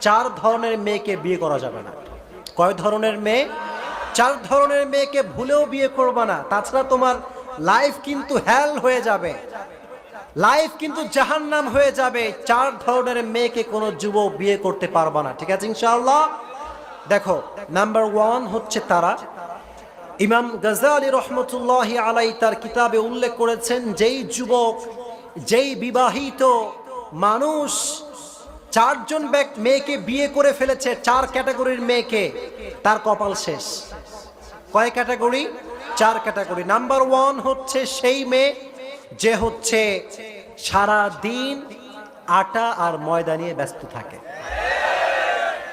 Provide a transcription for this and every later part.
চার ধরনের মেয়েকে বিয়ে করা যাবে না। কয় ধরনের মেয়ে? চার ধরনের মেয়েকে ভুলেও বিয়ে করবে না। তাছাড়া তোমার লাইফ কিন্তু হ্যাল হয়ে যাবে। লাইফ কিন্তু জাহান নাম হয়ে যাবে। চার ধরনের মেয়েকে কোনো যুবক বিয়ে করতে পারবে না। ঠিক আছে, ইনশাআল্লাহ? দেখো নাম্বার ওয়ান হচ্ছে তারা। ইমাম গজালি রহমতুল্লাহ আলাই তার কিতাবে উল্লেখ করেছেন, যেই যুবক, যেই বিবাহিত মানুষ চারজন মেয়েকে বিয়ে করে ফেলেছে, চার ক্যাটাগরির মেয়েকে। তার কপাল শেষ। কয় ক্যাটাগরি? চার ক্যাটাগরি। নাম্বার ওয়ান হচ্ছে সেই মেয়ে যে হচ্ছে সারা দিন আটা আর ময়দা নিয়ে ব্যস্ত থাকে।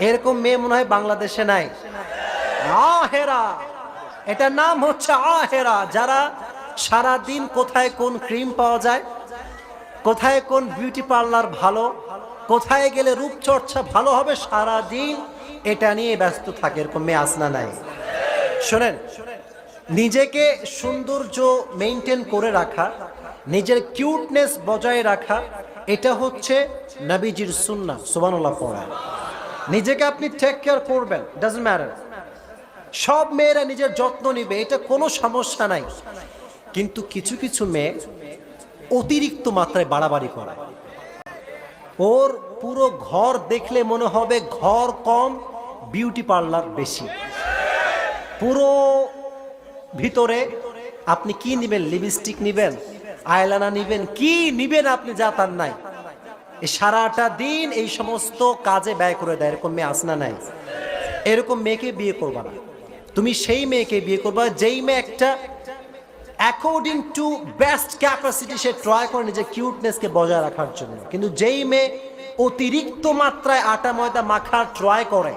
এরকম মেয়ে মনে হয় বাংলাদেশে নাই। আহেরা। এটার নাম হচ্ছে আহেরা, যারা সারা দিন কোথায় কোন ক্রিম পাওয়া যায়, কোথায় কোন বিউটি পার্লার ভালো কোথায় গেলে রূপচর্চা ভালো হবে সারা দিন এটা নিয়ে ব্যস্ত থাকে, এরকম মেয়ে আসনা নাই। শোনেন, নিজেকে সৌন্দর্য মেনটেন করে রাখা, নিজের কিউটনেস বজায় রাখা, এটা হচ্ছে নবীজির সুন্না সুবানুল্লাহ পড়া। নিজেকে আপনি টেক কেয়ার করবেন ডাজন্ট ম্যাটার সব মেয়েরা নিজের যত্ন নিবে, এটা কোনো সমস্যা নাই। কিন্তু কিছু কিছু মেয়ে অতিরিক্ত মাত্রায় বাড়াবাড়ি করে ওর পুরো ঘর দেখলে মনে হবে ঘর কম বিউটি পার্লার বেশি। পুরো ভিতরে আপনি কি নিবেন? লিপস্টিক নিবেন আয়লানা নিবেন, কি নিবেন আপনি যা তার নাই। সারাটা দিন এই সমস্ত কাজে ব্যয় করে দেয়, এরকম মেয়ে আসনা নাই। এরকম মেয়েকে বিয়ে করবা না। তুমি সেই মেয়েকে বিয়ে করবা, যেই মেয়ে একটা অ্যাকর্ডিং টু বেস্ট ক্যাপাসিটি সে ট্রাই করে নিজের কিউটনেসকে বজায় রাখার জন্য। কিন্তু যেই মেয়ে অতিরিক্ত মাত্রায় আটা ময়দা মাখার ট্রাই করে,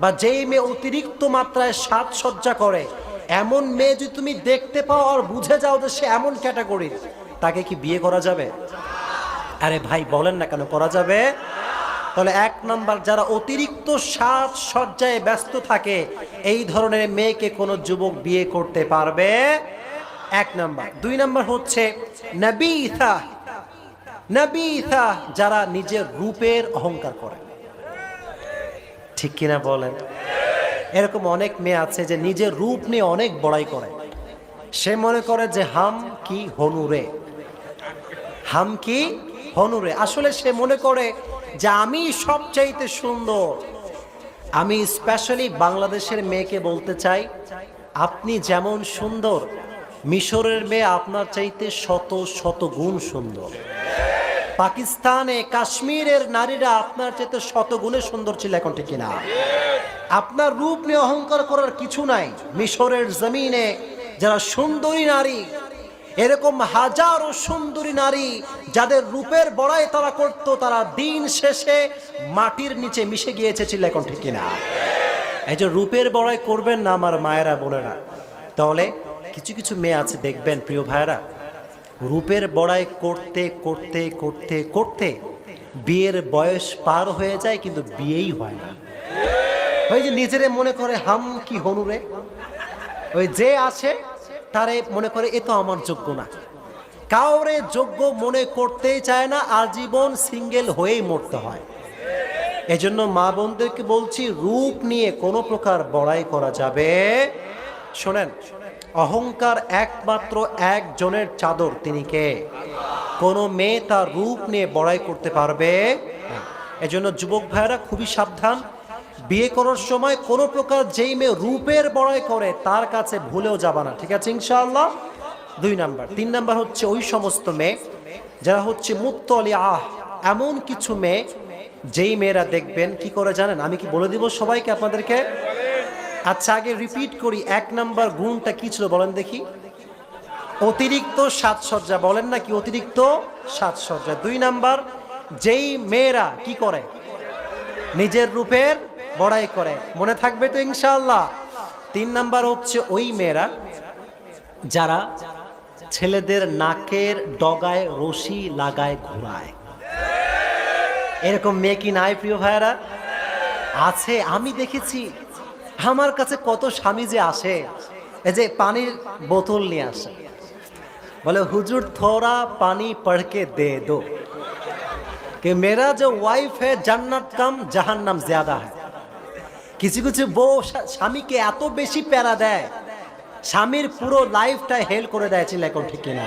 বা যেই মেয়ে অতিরিক্ত মাত্রায় সাজসজ্জা করে, এমন মেয়ে যদি তুমি দেখতে পাও আর বুঝে যাও যে সে এমন ক্যাটাগরির তাকে কি বিয়ে করা যাবে? আরে ভাই, বলেন না কেন, করা যাবে? তাহলে এক নাম্বার, যারা অতিরিক্ত সাজ সজ্জায় ব্যস্ত থাকে, এই ধরনের মেয়েকে কোনো যুবক বিয়ে করতে পারবে? এক নাম্বার। দুই নাম্বার হচ্ছে নবীথা নবীথা যারা নিজের রূপের অহংকার করে। ঠিক কিনা বলেন? এরকম অনেক মেয়ে আছে যে নিজের রূপ নিয়ে অনেক বড়াই করে। সে মনে করে যে, হাম কি হনুরে হাম কি হনুরে আসলে সে মনে করে যে, আমি সবচাইতে সুন্দর। আমি স্পেশালি বাংলাদেশের মেয়েকে বলতে চাই, আপনি যেমন সুন্দর মিশরের মেয়ে আপনার চাইতে শত শত গুণ সুন্দর। পাকিস্তানে কাশ্মীরের নারীরা আপনার চাইতে শত গুণে সুন্দর ছিল এখন ঠিক কিনা? আপনার রূপ নিয়ে অহংকার করার কিছু নাই। মিশরের জমিনে যারা সুন্দরী নারী, এরকম হাজারো সুন্দরী নারী যাদের রূপের বড়াই তারা করত, তারা দিন শেষে মাটির নিচে মিশে গিয়েছে ছিল এখন ঠিক কিনা? এই যে রূপের বড়াই করবেন না আমার মায়েরা বলে না তাহলে কিছু কিছু মেয়ে আছে, দেখবেন প্রিয় ভাইয়েরা। রূপের বড়াই করতে করতে করতে করতে বিয়ের বয়স পার হয়ে যায়, কিন্তু বিয়েই হয় না। ওই যে নিজেরে মনে করে, হাম কি হনুরে ওই যে আছে তারে মনে করে, এ তো আমার যোগ্য না। কাউরে যোগ্য মনে করতেই চায় না, আজীবন সিঙ্গেল হয়েই মরতে হয়। এজন্য মা বোনদেরকে বলছি, রূপ নিয়ে কোনো প্রকার বড়াই করা যাবে, শোনেন অহংকার একমাত্র একজনের চাদর, তিনি কে? কোনো মেয়ে তার রূপ নিয়ে বড়াই করতে পারবে। এজন্য যুবক ভাইয়েরা খুবই সাবধান। বিয়ে করার সময় কোনো প্রকার যেই মেয়ে রূপের বড়াই করে, তার কাছে ভুলেও যাবা না। ঠিক আছে, ইনশাআল্লাহ? দুই নাম্বার। তিন নাম্বার হচ্ছে ওই সমস্ত মেয়ে যারা হচ্ছে মুত্তলি, আহ, এমন কিছু মেয়ে যেই মেয়েরা দেখবেন, কি করে জানেন? আমি কি বলে দিব সবাইকে আপনাদেরকে? আচ্ছা আগে রিপিট করি, এক নাম্বার গুণটা কি ছিল বলেন দেখি। অতিরিক্ত সাজসজ্জা, বলেন না কি, অতিরিক্ত সাজসজ্জা। দুই নাম্বার যেই মেয়েরা কি করে? নিজের রূপের বড়াই করে। মনে থাকবে তো ইনশাআল্লাহ। তিন নাম্বার হচ্ছে ওই মেয়েরা, যারা ছেলেদের নাকের ডগায় রশি লাগায় ঘোরায়। এরকম মেয়ে কি নাই, প্রিয় ভাইয়েরা? আছে, আমি দেখেছি। আমার কাছে কত স্বামী যে আসে এই যে পানির বোতল নিয়ে আসে বলে হুজুর থোড়া পানি পড়কে দে দো कि मेरा जो वाइफ है जन्नत कम জাহান্নাম ज्यादा है কিছু কিছু বউ স্বা- স্বামীকে এত বেশি প্যারা দেয় স্বামীর পুরো লাইফটা হেল করে দেয় চিল্লা এখন ঠিক কিনা